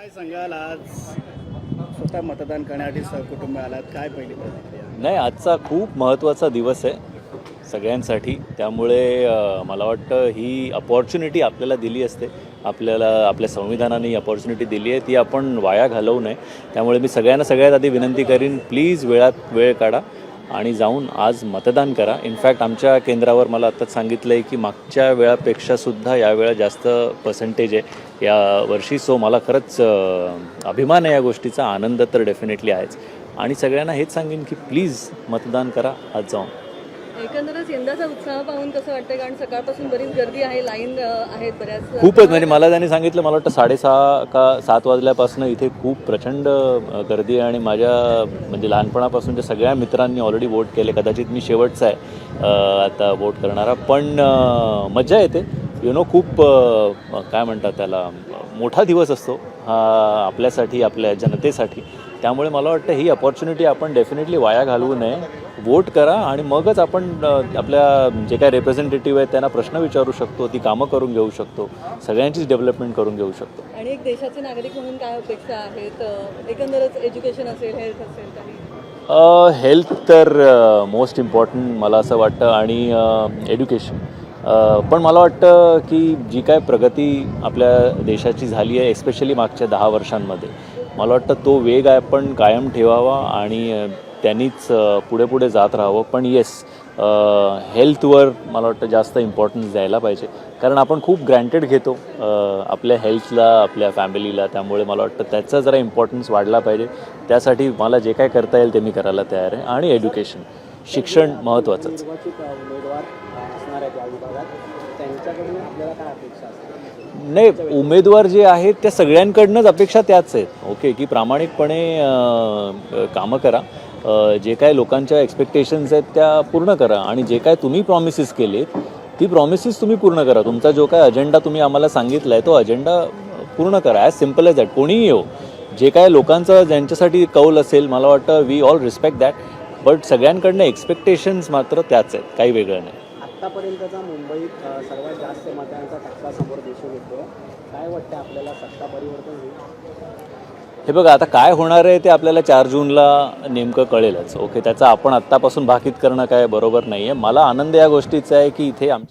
काय सांगाल आज? स्वतः मतदान करण्यासाठी सहकुटुंब आलात. काय पहिली प्रतिक्रिया? नाही आजचा खूप महत्त्वाचा दिवस आहे सगळ्यांसाठी. त्यामुळे अ, मला वाटतं ही अपॉर्च्युनिटी आपल्याला दिली असते. आपल्याला आपल्या संविधानाने ही अपॉर्च्युनिटी दिली आहे. ती आपण वाया घालवू नये. त्यामुळे मी सगळ्यांना सगळ्यात आधी विनंती करीन प्लीज वेळात वेळ काढा. आणि जाऊन आज मतदान करा. इनफॅक्ट आमच्या केंद्रावर मला आत्ताच सांगितलं आहे की मागच्या वेळापेक्षासुद्धा यावेळा जास्त पर्सेंटेज आहे. या वर्षी सो मला खरंच अभिमान आहे या गोष्टीचा. आनंद तर डेफिनेटली आहेच. आणि सगळ्यांना हेच सांगेन की प्लीज मतदान करा. आज जाऊन. एकंदरच यंदाचा उत्साह पाहून कसं वाटतं कारण सकाळपासून बरीच गर्दी आहे लाईन आहेत बऱ्याच. खूपच म्हणजे मला त्यांनी सांगितलं मला वाटतं साडेसहा का सात वाजल्यापासून इथे खूप प्रचंड गर्दी आहे आणि माझ्या म्हणजे लहानपणापासूनच्या सगळ्या मित्रांनी ऑलरेडी वोट केले कदाचित मी शेवटचा आहे आता वोट करणारा. पण मजा येते. यु नो खूप काय म्हणतात त्याला मोठा दिवस असतो हा आपल्यासाठी आपल्या जनतेसाठी. त्यामुळे मला वाटतं ही अपॉर्च्युनिटी आपण डेफिनेटली वाया घालवू नये. वोट करा आणि मगच आपण आपल्या जे काही रिप्रेझेंटेटिव्ह आहेत त्यांना प्रश्न विचारू शकतो ती कामं करून घेऊ शकतो सगळ्यांचीच डेव्हलपमेंट करून घेऊ शकतो. आणि एक देशाचे नागरिक म्हणून काय अपेक्षा आहेत? एकंदरच एज्युकेशन असेल हेल्थ असेल हेल्थ तर मोस्ट इम्पॉर्टंट मला असं वाटतं आणि एड्युकेशन पण मला वाटतं की जी काय प्रगती आपल्या देशाची झाली आहे एस्पेशली मागच्या दहा वर्षांमध्ये मला वाटतं तो वेग आपण कायम ठेवावा आणि त्यांनीच पुढे पुढे जात राहावं. पण येस हेल्थवर मला वाटतं जास्त इम्पॉर्टन्स द्यायला पाहिजे. कारण आपण खूप ग्रँटेड घेतो आपल्या हेल्थला आपल्या फॅमिलीला त्यामुळे मला वाटतं त्याचा जरा इम्पॉर्टन्स वाढला पाहिजे. त्यासाठी मला जे काय करता येईल ते मी करायला तयार आहे. आणि एज्युकेशन शिक्षण महत्त्वाचंच. नाही उमेदवार जे आहेत त्या सगळ्यांकडनंच अपेक्षा त्याच आहेत. ओके की प्रामाणिकपणे कामं करा. जे काय लोकांच्या एक्सपेक्टेशन्स आहेत त्या पूर्ण करा आणि जे काय तुम्ही प्रॉमिसेस केलेत ती प्रॉमिसेस तुम्ही पूर्ण करा. तुमचा जो काय अजेंडा तुम्ही आम्हाला सांगितला आहे तो अजेंडा पूर्ण करा. ॲज सिंपल एज दॅट कोणीही येऊ जे काय लोकांचं ज्यांच्यासाठी कौल असेल मला वाटतं we all respect that but सगळ्यांकडनं expectations मात्र त्याच आहेत. काही वेगळं नाही. आत्तापर्यंतचा मुंबईत सर्वात जास्त मतांचा टक्का समोर दिसून येतो. काय वाटतं आपल्याला सत्ता परिवर्तन होईल? हे बघा आता काय होणार आहे ते आपल्याला चार जूनला नेमकं कळेलच. ओके त्याचं आपण आत्तापासून भाकीत करणं काय बरोबर नाही आहे मला आनंद या गोष्टीचा आहे की इथे आमच्या